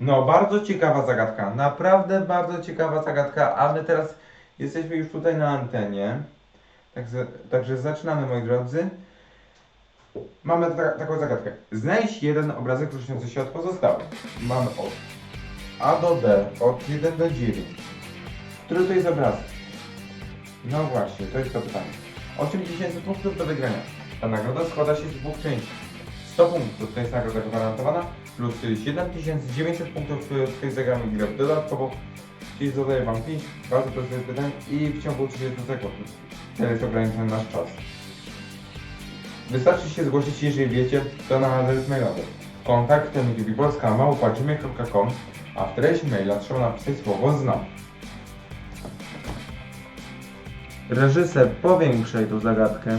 No, bardzo ciekawa zagadka. Naprawdę bardzo ciekawa zagadka, a my teraz jesteśmy już tutaj na antenie. Także, także zaczynamy, moi drodzy. Mamy ta, taką zagadkę. Znajdź jeden obrazek różniący się od pozostałych. Mamy od A do D, od 1 do 9. Który to jest obrazek? No właśnie, to jest to pytanie. 8000 punktów do wygrania. Ta nagroda składa się z dwóch części. 100 punktów to jest nagroda gwarantowana, plus 7900 punktów, które tutaj zagramy grę dodatkowo. Czyli zadaję Wam 5 bardzo prostych pytań i w ciągu 30 sekund. To jest ograniczony nasz czas. Wystarczy się zgłosić, jeżeli wiecie, to na adres mailowy. Kontakt polska małpa.gmail.com a w treści maila trzeba napisać słowo znam. Reżyser, powiększaj tą zagadkę.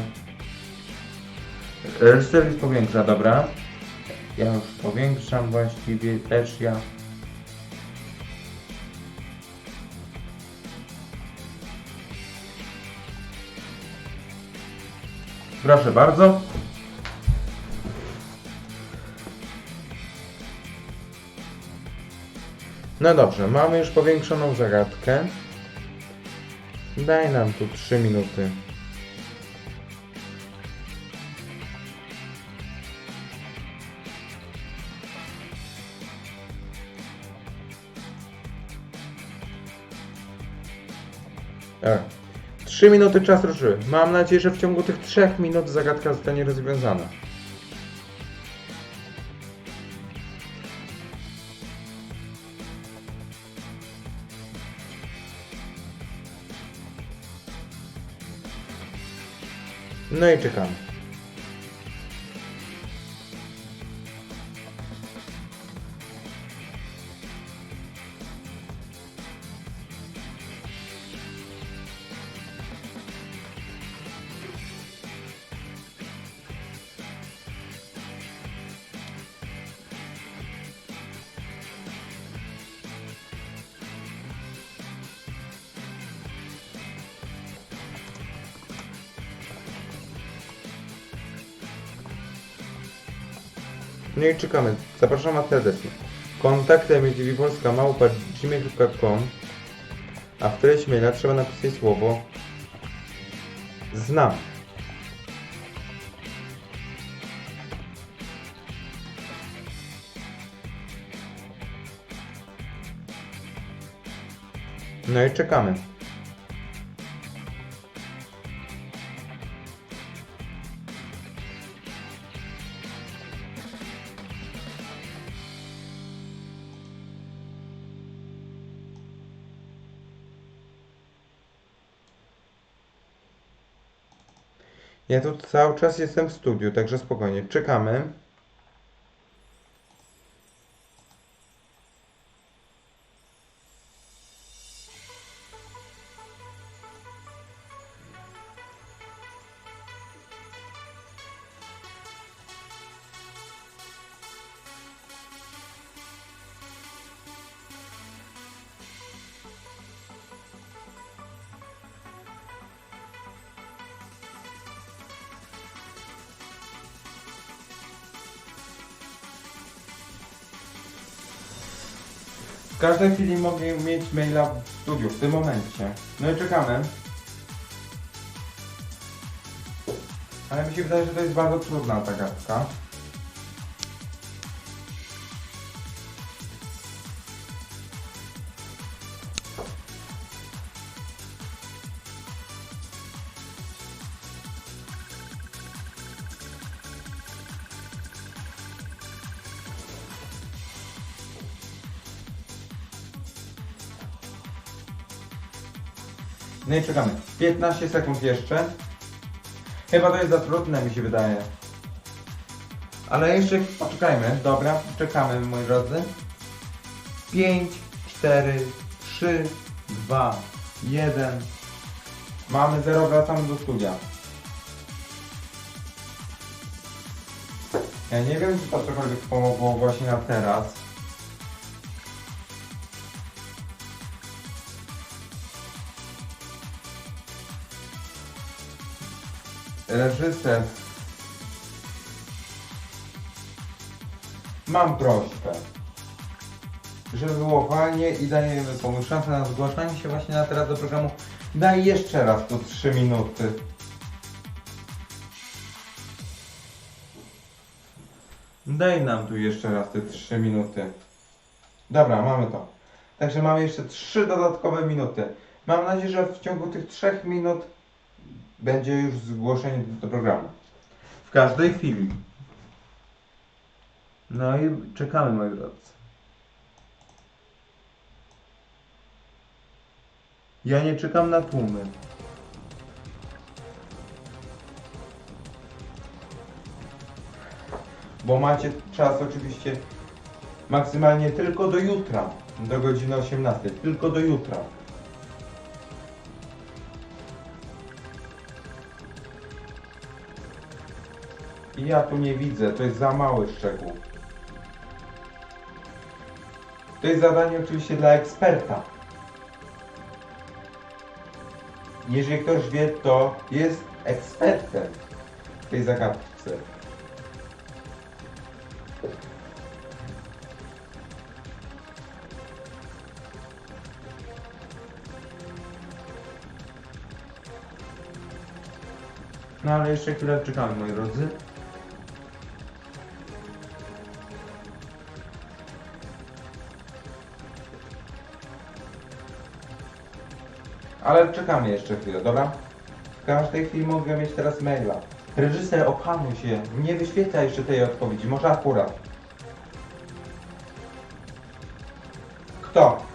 Reżyser już powiększa, dobra. Ja już powiększam właściwie też ja. Proszę bardzo. No dobrze, mamy już powiększoną zagadkę. Daj nam tu 3 minuty. Tak. 3 minuty czas ruszyły. Mam nadzieję, że w ciągu tych 3 minut zagadka zostanie rozwiązana. No i czekamy. No i czekamy. Zapraszam serdecznie. Kontakty małpa gmail.com a w treści maila trzeba napisać słowo znam. No i czekamy. Ja tu cały czas jestem w studiu, także spokojnie. Czekamy. W każdej chwili mogę mieć maila w studiu, w tym momencie. No i czekamy. Ale mi się wydaje, że to jest bardzo trudna zagadka. No i czekamy. 15 sekund jeszcze. Chyba to jest za trudne, mi się wydaje. Ale jeszcze poczekajmy. Dobra, czekamy, moi drodzy. 5, 4, 3, 2, 1. Mamy 0, wracamy do studia. Ja nie wiem, czy to cokolwiek pomogło właśnie na teraz. Reżyser. Mam prośbę. fajnie i dajemy komuś szansę na zgłaszanie się właśnie na teraz do programu. Daj jeszcze raz tu 3 minuty. Daj nam tu jeszcze raz te 3 minuty. Dobra, mamy to. Także mamy jeszcze 3 dodatkowe minuty. Mam nadzieję, że w ciągu tych 3 minut będzie już zgłoszenie do programu. W każdej chwili. No i czekamy, moi drodzy. Ja nie czekam na tłumy. Bo macie czas oczywiście maksymalnie tylko do jutra, do godziny 18. Tylko do jutra. I ja tu nie widzę, to jest za mały szczegół. To jest zadanie oczywiście dla eksperta. Jeżeli ktoś wie, to jest ekspertem w tej zagadce. No ale jeszcze chwilę czekamy, moi drodzy. Ale czekamy jeszcze chwilę, dobra? W każdej chwili mogę mieć teraz maila. Reżyser, opanuj się, nie wyświetla jeszcze tej odpowiedzi, może akurat. Kto?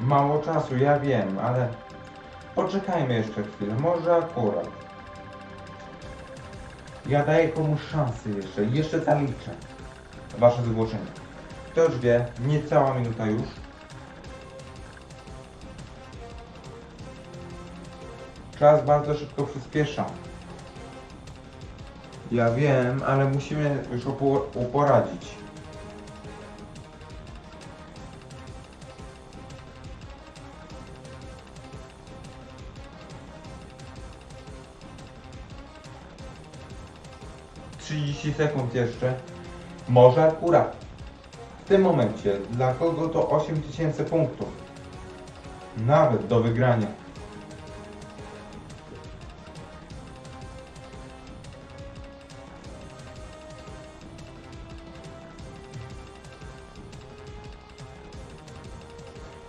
Mało czasu, ja wiem, ale poczekajmy jeszcze chwilę, może akurat. Ja daję komuś szansę jeszcze, jeszcze zaliczę wasze zgłoszenie. Kto już wie, niecała minuta już. Czas bardzo szybko przyspiesza. Ja wiem, ale musimy już upo- uporadzić. Trzydzieści sekund jeszcze. Może akurat. W tym momencie dla kogo to 8000 punktów. Nawet do wygrania.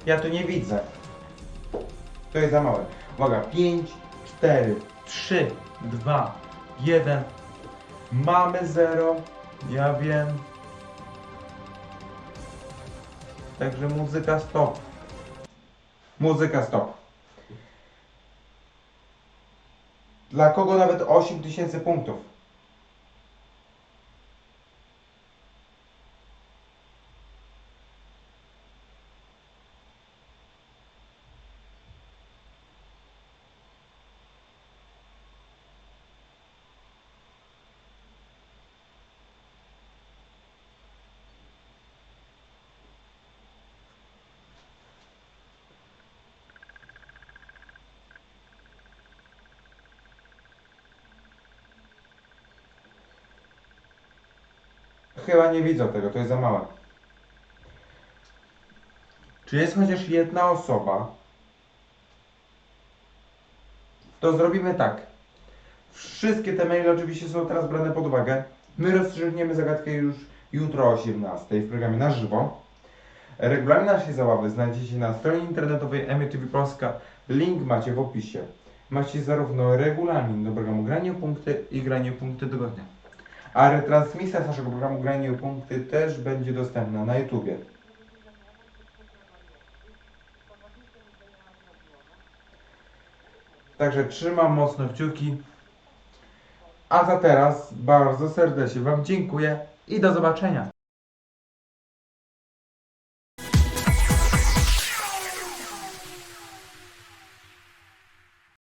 Ja tu nie widzę. To jest za małe. Uwaga, 5, 4, 3, 2, 1. Mamy 0. Ja wiem. Także muzyka stop. Muzyka stop. Dla kogo nawet 8000 punktów? Chyba nie widzą tego, to jest za małe. Czy jest chociaż jedna osoba? To zrobimy tak. Wszystkie te maile oczywiście są teraz brane pod uwagę. My rozstrzygniemy zagadkę już jutro o 18 w programie na żywo. Regulamin naszej zabawy znajdziecie na stronie internetowej MTV Polska. Link macie w opisie. Macie zarówno regulamin do programu Granie Punkty i Granie Punkty Tygodnia. A retransmisja z naszego programu Granie o Punkty też będzie dostępna na YouTubie. Także trzymam mocno kciuki. A za teraz bardzo serdecznie Wam dziękuję i do zobaczenia.